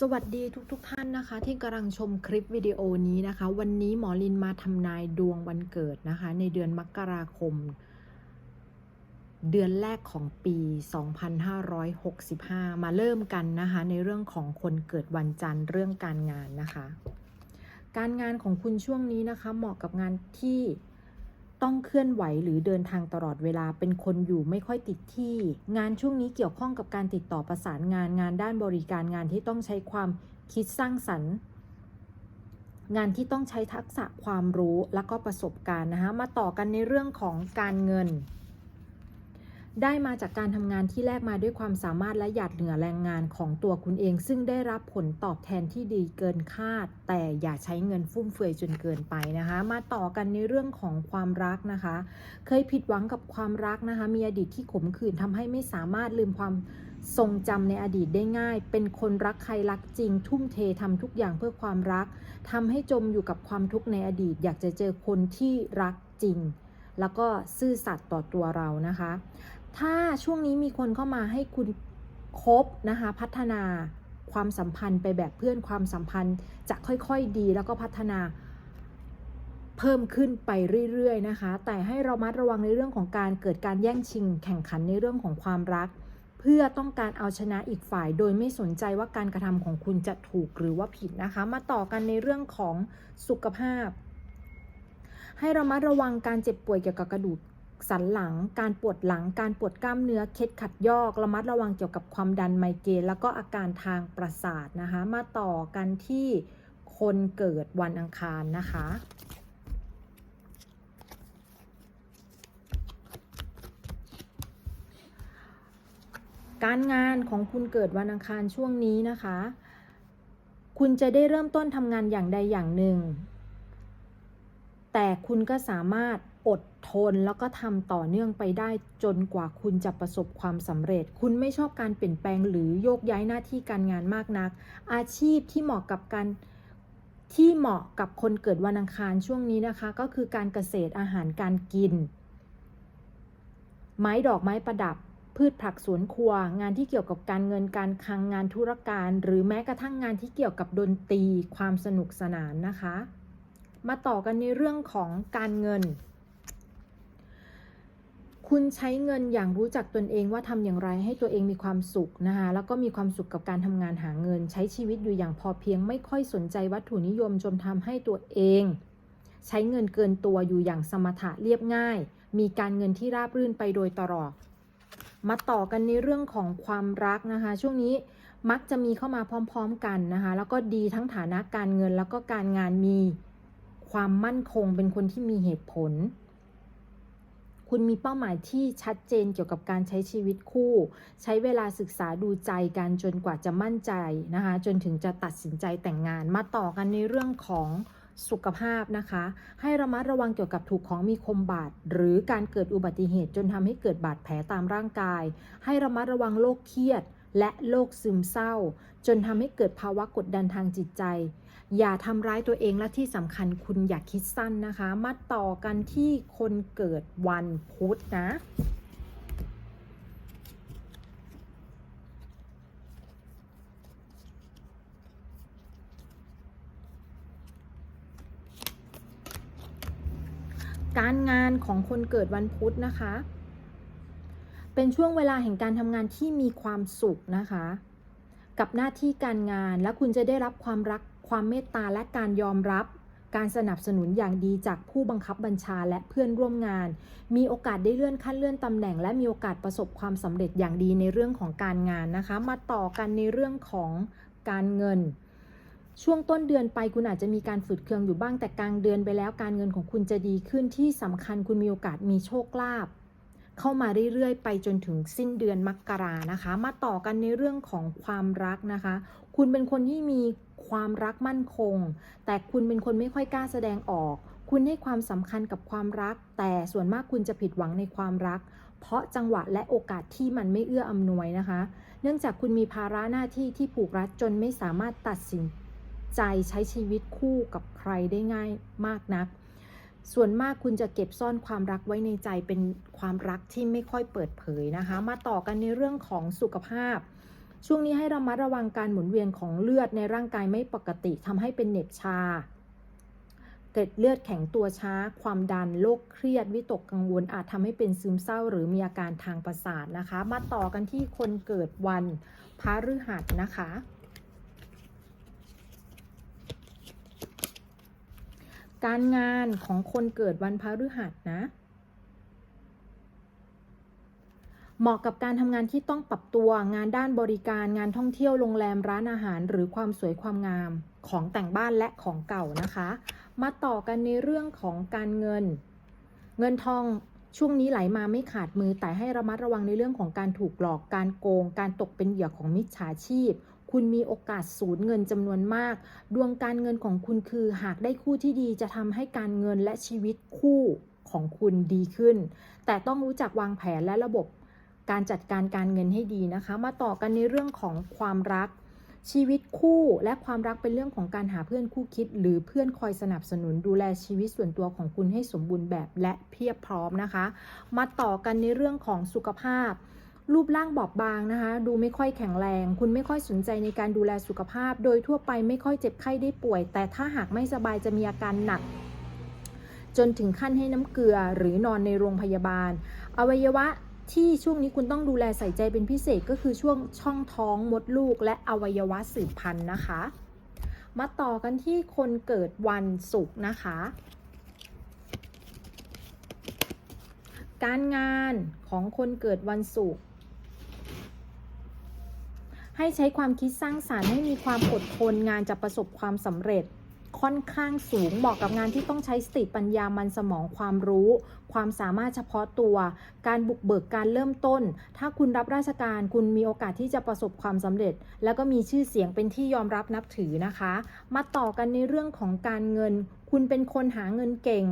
สวัสดีทุกๆทท่านนะคะ ที่กำลังชมคลิปวิดีโอนี้นะคะ วันนี้หมอลินมาทำนายดวงวันเกิดนะคะ ในเดือนมกราคม เดือนแรกของปี 2565 มาเริ่มกันนะคะ ในเรื่องของคนเกิดวันจันทร์เรื่องการงานนะคะ การงานของคุณช่วงนี้นะคะ เหมาะกับงานที่ ต้องเคลื่อนไหวหรือเดินทางตลอดเวลาเป็นคนอยู่ไม่ค่อยติดที่ งานช่วงนี้เกี่ยวข้องกับการติดต่อประสานงานงานด้านบริการงานที่ต้องใช้ความคิดสร้างสรรค์ งานที่ต้องใช้ทักษะความรู้และก็ประสบการณ์นะคะมาต่อกันในเรื่องของการเงิน ได้มาจากการทำงานที่แลกมาด้วยความสามารถและหยาดเหนือแรงงานของตัวคุณเอง ซึ่งได้รับผลตอบแทนที่ดีเกินคาด แต่อย่าใช้เงินฟุ่มเฟือยจนเกินไปนะคะ มาต่อกันในเรื่องของความรักนะคะ เคยผิดหวังกับความรักนะคะ มีอดีตที่ขมขื่นทำให้ไม่สามารถลืมความทรงจำในอดีตได้ง่าย เป็นคนรักใครรักจริง ทุ่มเททำทุกอย่างเพื่อความรักทำให้จมอยู่กับความทุกข์ในอดีต อยากจะเจอคนที่รักจริง แล้วก็ซื่อสัตย์ต่อตัวเรานะคะ ถ้าช่วงนี้มีคนเข้ามาให้คุณคบนะคะพัฒนาความสัมพันธ์ไปแบบเพื่อนความสัมพันธ์จะค่อยๆดีแล้วก็พัฒนาเพิ่มขึ้นไปเรื่อยๆนะคะ แต่ให้เรามัดระวังในเรื่องของการเกิดการแย่งชิง แข่งขันในเรื่องของความรัก เพื่อต้องการเอาชนะอีกฝ่าย โดยไม่สนใจว่าการกระทำของคุณจะถูกหรือว่าผิดนะคะ มาต่อกันในเรื่องของสุขภาพ ให้เรามัดระวังการเจ็บป่วยเกี่ยวกับกระดูก สันหลัง การปวดหลัง การปวดกล้ามเนื้อ เคล็ดขัดยอก ระมัดระวังเกี่ยวกับความดันไมเกรนแล้วก็อาการทางประสาทนะคะ มาต่อกันที่คนเกิดวันอังคารนะคะ การงานของคุณเกิดวันอังคารช่วงนี้นะคะ คุณจะได้เริ่มต้นทำงานอย่างใดอย่างหนึ่ง แต่คุณก็สามารถ อดทนแล้วก็ทำต่อเนื่องไปได้จนกว่าคุณจะประสบความสำเร็จ คุณไม่ชอบการเปลี่ยนแปลงหรือโยกย้ายหน้าที่การงานมากนัก อาชีพที่เหมาะกับการที่เหมาะกับคนเกิดวันอังคารช่วงนี้นะคะ ก็คือการเกษตรอาหารการกิน ไม้ดอกไม้ประดับ พืชผักสวนครัว งานที่เกี่ยวกับการเงินการคลังงานธุรการ หรือแม้กระทั่งงานที่เกี่ยวกับดนตรีความสนุกสนานนะคะ มาต่อกันในเรื่องของการเงิน คุณใช้เงินอย่างรู้จักตนเองว่าทำอย่างไรให้ตัวเองมีความสุขนะคะแล้วก็มีความสุขกับการทำงานหาเงิน ใช้ชีวิตอยู่อย่างพอเพียง ไม่ค่อยสนใจวัตถุนิยมจนทำให้ตัวเอง ใช้เงินเกินตัวอยู่อย่างสมถะเรียบง่าย มีการเงินที่ราบรื่นไปโดยตลอดมาต่อกันในเรื่องของความรักนะคะ ช่วงนี้มักจะมีเข้ามาพร้อม ๆ กันนะคะ แล้วก็ดีทั้งฐานะการเงินแล้วก็การงานมีความมั่นคงเป็นคนที่มีเหตุผล คุณมีเป้าหมายที่ชัดเจนเกี่ยวกับการใช้ชีวิตคู่ ใช้เวลาศึกษาดูใจกันจนกว่าจะมั่นใจนะคะ จนถึงจะตัดสินใจแต่งงานมาต่อกันในเรื่องของสุขภาพนะคะ ให้ระมัดระวังเกี่ยวกับถูกของมีคมบาดหรือการเกิดอุบัติเหตุจนทำให้เกิดบาดแผลตามร่างกาย ให้ระมัดระวังโรคเครียด และโรคซึมเศร้า จนทำให้เกิดภาวะกดดันทางจิตใจ อย่าทำร้ายตัวเองและที่สำคัญคุณอย่าคิดสั้นนะคะ มาต่อกันที่คนเกิดวันพุธนะการงานของคนเกิดวันพุธนะคะ เป็นช่วงเวลาแห่งการทำงานที่มีความสุขนะคะ กับหน้าที่การงานและคุณจะได้รับความรัก ความเมตตาและการยอมรับ การสนับสนุนอย่างดีจากผู้บังคับบัญชาและเพื่อนร่วมงาน มีโอกาสได้เลื่อนขั้นเลื่อนตำแหน่ง และมีโอกาสประสบความสำเร็จอย่างดีในเรื่องของการงานนะคะ มาต่อกันในเรื่องของการเงินช่วงต้นเดือนไปคุณอาจจะมีการฝืดเคืองอยู่บ้างแต่กลางเดือนไปแล้วการเงินของคุณจะดีขึ้นที่สำคัญคุณมีโอกาสมีโชคลาภเข้ามาเรื่อยๆ ไปจนถึงสิ้นเดือนมกรานะคะ มาต่อกันในเรื่องของความรักนะคะ คุณเป็นคนที่มี ความรักมั่นคง แต่คุณเป็นคนไม่ค่อยกล้าแสดงออก คุณให้ความสำคัญกับความรัก แต่ส่วนมากคุณจะผิดหวังในความรัก เพราะจังหวะและโอกาสที่มันไม่เอื้ออำนวยนะคะ เนื่องจากคุณมีภาระหน้าที่ที่ผูกรัดจนไม่สามารถตัดสินใจใช้ชีวิตคู่กับใครได้ง่ายมากนัก ส่วนมากคุณจะเก็บซ่อนความรักไว้ในใจเป็นความรักที่ไม่ค่อยเปิดเผยนะคะ มาต่อกันในเรื่องของสุขภาพ ช่วงนี้ให้ระมัดระวังการหมุนเวียนของเลือดในร่างกายไม่ปกติทำให้เป็นเหน็บชาเกล็ดเลือดแข็งตัวช้า ความดัน โรคเครียด วิตกกังวล อาจทำให้เป็นซึมเศร้า หรือมีอาการทางประสาทนะคะ มาต่อกันที่คนเกิดวันพฤหัสนะคะ การงานของคนเกิดวันพฤหัสนะ เหมาะกับการทำงานที่ต้องปรับตัวงานด้านบริการงานท่องเที่ยวโรงแรมร้านอาหาร หรือความสวยความงามของแต่งบ้านและของเก่านะคะ มาต่อกันในเรื่องของการเงิน เงินทองช่วงนี้ไหลมาไม่ขาดมือแต่ให้ระมัดระวังในเรื่องของการถูกหลอกการโกง การตกเป็นเหยื่อของมิจฉาชีพ คุณมีโอกาสสูญเงินจำนวนมาก ดวงการเงินของคุณคือ หากได้คู่ที่ดีจะทำให้การเงินและชีวิตคู่ของคุณดีขึ้น แต่ต้องรู้จักวางแผนและระบบ การจัดการการเงินให้ดีนะคะ มาต่อกันในเรื่องของความรักชีวิตคู่และความรักเป็นเรื่องของการหาเพื่อนคู่คิด หรือเพื่อนคอยสนับสนุนดูแลชีวิตส่วนตัวของคุณให้สมบูรณ์แบบและเพียบพร้อมนะคะ มาต่อกันในเรื่องของสุขภาพ รูปร่างบอบบางนะคะ ดูไม่ค่อยแข็งแรง คุณไม่ค่อยสนใจในการดูแลสุขภาพ โดยทั่วไปไม่ค่อยเจ็บไข้ได้ป่วย แต่ถ้าหากไม่สบายจะมีอาการหนัก จนถึงขั้นให้น้ำเกลือหรือนอนในโรงพยาบาล อวัยวะ ที่ช่วงนี้คุณต้องดูแลใส่ใจเป็นพิเศษก็คือช่วงช่องท้องมดลูกและอวัยวะสืบพันธุ์นะคะ มาต่อกันที่คนเกิดวันศุกร์นะคะ การงานของคนเกิดวันศุกร์ให้ใช้ความคิดสร้างสารรค์ให้มีความอดทนงานจะประสบความสำเร็จ ค่อนข้างสูงเหมาะกับงานที่ต้องใช้สติปัญญามันสมองความรู้ ความสามารถเฉพาะตัว การบุกเบิกการเริ่มต้น ถ้าคุณรับราชการคุณมีโอกาสที่จะประสบความสำเร็จ แล้วก็มีชื่อเสียงเป็นที่ยอมรับนับถือนะคะ มาต่อกันในเรื่องของการเงิน คุณเป็นคนหาเงินเก่ง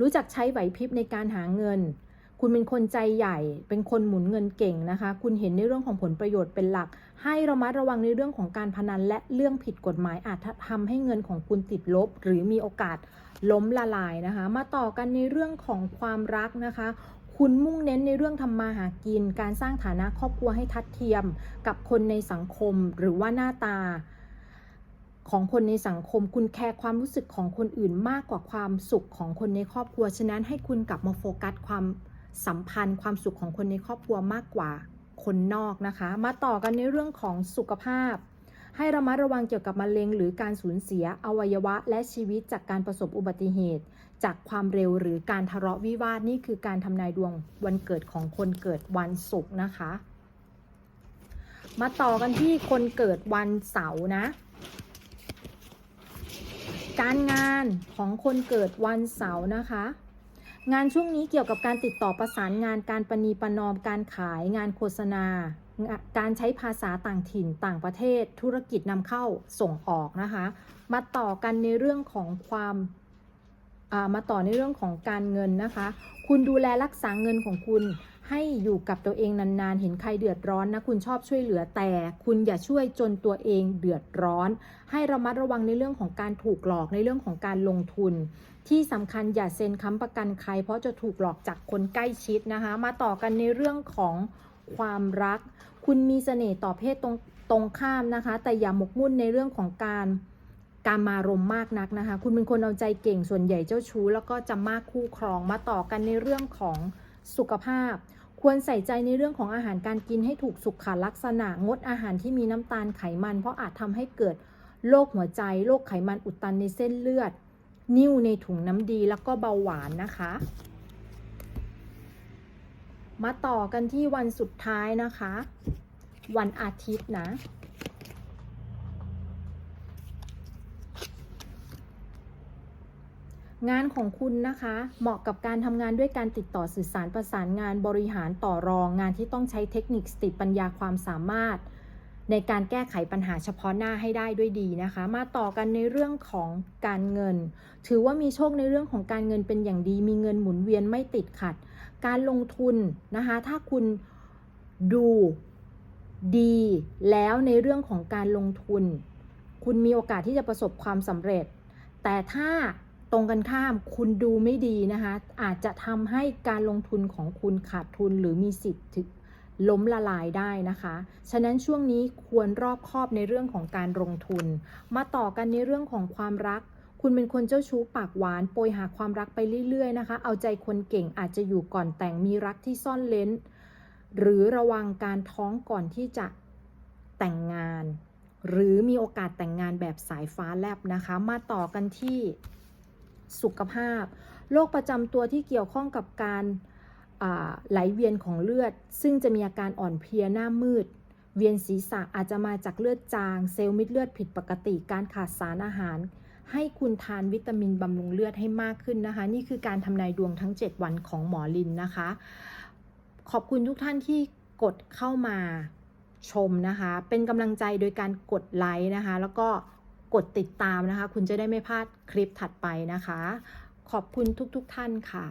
รู้จักใช้ไหวพริบในการหาเงิน คุณเป็นคนใจใหญ่ เป็นคนหมุนเงินเก่งนะคะ คุณเห็นในเรื่องของผลประโยชน์เป็นหลัก ให้ระมัดระวังในเรื่องของการพนันและเรื่องผิดกฎหมายอาจทำให้เงินของคุณติดลบ หรือมีโอกาสล้มละลายนะคะ มาต่อกันในเรื่องของความรักนะคะ คุณมุ่งเน้นในเรื่องทำมาหากิน การสร้างฐานะครอบครัวให้ทัดเทียม กับคนในสังคมหรือว่าหน้าตาของคนในสังคมคุณแคร์ความรู้สึกของคนอื่นมากกว่าความสุขของคนในครอบครัว ฉะนั้นให้คุณกลับมาโฟกัสความ สัมพันธ์ความสุขของคนในครอบครัวมากกว่าคนนอกนะคะ มาต่อกันในเรื่องของสุขภาพ ให้ระมัดระวังเกี่ยวกับมะเร็ง หรือการสูญเสียอวัยวะ และชีวิตจากการประสบอุบัติเหตุ จากความเร็วหรือการทะเลาะวิวาทนี่คือการทำนายดวงวันเกิดของคนเกิดวันศุกร์นะคะ มาต่อกันที่คนเกิดวันเสาร์นะการงานของคนเกิดวันเสาร์นะคะ งานช่วงนี้เกี่ยวกับการติดต่อประสานงานการประนีประนอมการขายงานโฆษณา การใช้ภาษาต่างถิ่นต่างประเทศ ธุรกิจนำเข้าส่งออกนะคะ มาต่อกันในเรื่องของความามาต่อในเรื่องของการเงินนะคะ คุณดูแลรักษาเงินของคุณ ให้อยู่กับตัวเองนานๆ เห็นใครเดือดร้อนนะ คุณชอบช่วยเหลือแต่ คุณอย่าช่วยจนตัวเองเดือดร้อน ให้ระมัดระวังในเรื่องของการถูกหลอกในเรื่องของการลงทุน ที่สำคัญอย่าเซ็นค้ำประกันใคร เพราะจะถูกหลอกจากคนใกล้ชิดนะคะ มาต่อกันในเรื่องของความรัก คุณมีเสน่ห์ต่อเพศตรงตรงข้ามนะคะ แต่อย่าหมกมุ่นในเรื่องของการการมารมมากนักนะคะ คุณเป็นคนเอาใจเก่งส่วนใหญ่เจ้าชู้ แล้วก็จะมากคู่ครองมาต่อกันในเรื่องของ สุขภาพ ควรใส่ใจในเรื่องของอาหารการกินให้ถูกสุขลักษณะ งดอาหารที่มีน้ำตาลไขมัน เพราะอาจทำให้เกิดโรคหัวใจโรคไขมันอุดตันในเส้นเลือด นิ่วในถุงน้ำดีแล้วก็เบาหวานนะคะ มาต่อกันที่วันสุดท้ายนะคะ วันอาทิตย์นะ งานของคุณนะคะ เหมาะกับการทำงานด้วยการติดต่อสื่อสารประสานงานบริหารต่อรองงานที่ต้องใช้เทคนิคสติปัญญาความสามารถ ในการแก้ไขปัญหาเฉพาะหน้าให้ได้ด้วยดีนะคะ มาต่อกันในเรื่องของการเงิน ถือว่ามีโชคในเรื่องของการเงินเป็นอย่างดี มีเงินหมุนเวียนไม่ติดขัด การลงทุนนะคะ ถ้าคุณดูดีแล้วในเรื่องของการลงทุน คุณมีโอกาสที่จะประสบความสำเร็จ แต่ถ้า ตรงกันข้ามคุณดูไม่ดีนะคะ อาจจะทำให้การลงทุนของคุณขาดทุนหรือมีสิทธิ์ถึงล้มละลายได้นะคะ ฉะนั้นช่วงนี้ควรรอบคอบในเรื่องของการลงทุน มาต่อกันในเรื่องของความรัก คุณเป็นคนเจ้าชู้ปากหวานโปรยหาความรักไปเรื่อยๆนะคะ เอาใจคนเก่งอาจจะอยู่ก่อนแต่งมีรักที่ซ่อนเลนหรือระวังการท้องก่อนที่จะแต่งงาน หรือมีโอกาสแต่งงานแบบสายฟ้าแลบนะคะ มาต่อกันที่ สุขภาพ โรคประจำตัวที่เกี่ยวข้องกับการไหลเวียนของเลือด ซึ่งจะมีอาการอ่อนเพลียหน้ามืด เวียนศีรษะอาจจะมาจากเลือดจาง เซลล์มิดเลือดผิดปกติ การขาดสารอาหาร ให้คุณทานวิตามินบำรุงเลือดให้มากขึ้นนะคะ นี่คือการทำนายดวงทั้ง 7 วันของหมอลินนะคะ ขอบคุณทุกท่านที่กดเข้ามาชมนะคะ เป็นกำลังใจโดยการกดไลค์นะคะ แล้วก็ กดติดตามนะคะ คุณจะได้ไม่พลาดคลิปถัดไปนะคะ ขอบคุณทุกๆทท่านค่ะ